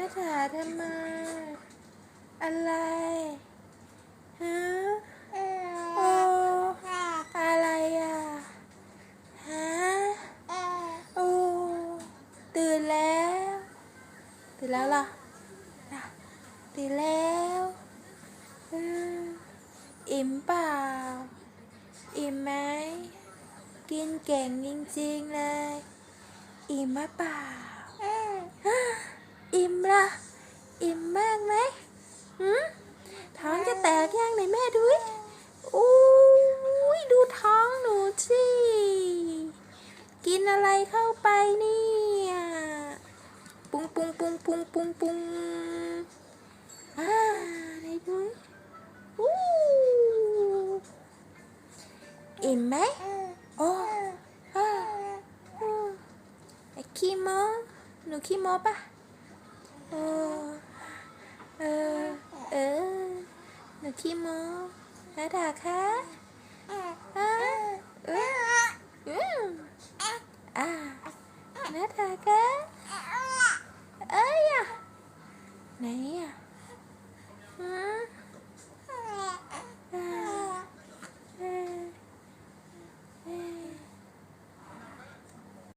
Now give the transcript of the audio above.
นาถาทำไมอะไรฮะโออะไรอะฮะโอตื่นแล้ว ตื่นแล้วเหรอน่ะตื่นแล้วอออิ่มเปล่าอิ่มไหมกินเก่งจริงๆเลย อิ่มมะเปล่า อิ่มมากไหมหืมท้องจะแตกยังไหนแม่ดูดิอู้ยดูท้องหนูสิกินอะไรเข้าไปเนี่ยปุ้งปุ้งปุ้งปุ้งปุ้งปุ้งอ่าไหนดูดิอู้อิ่มไหมโอ้อ่าอืมไอ้ขี้โมหนูขี้โมปะเออเออ เออ หนูขี้โมนาดาคะอะเอออื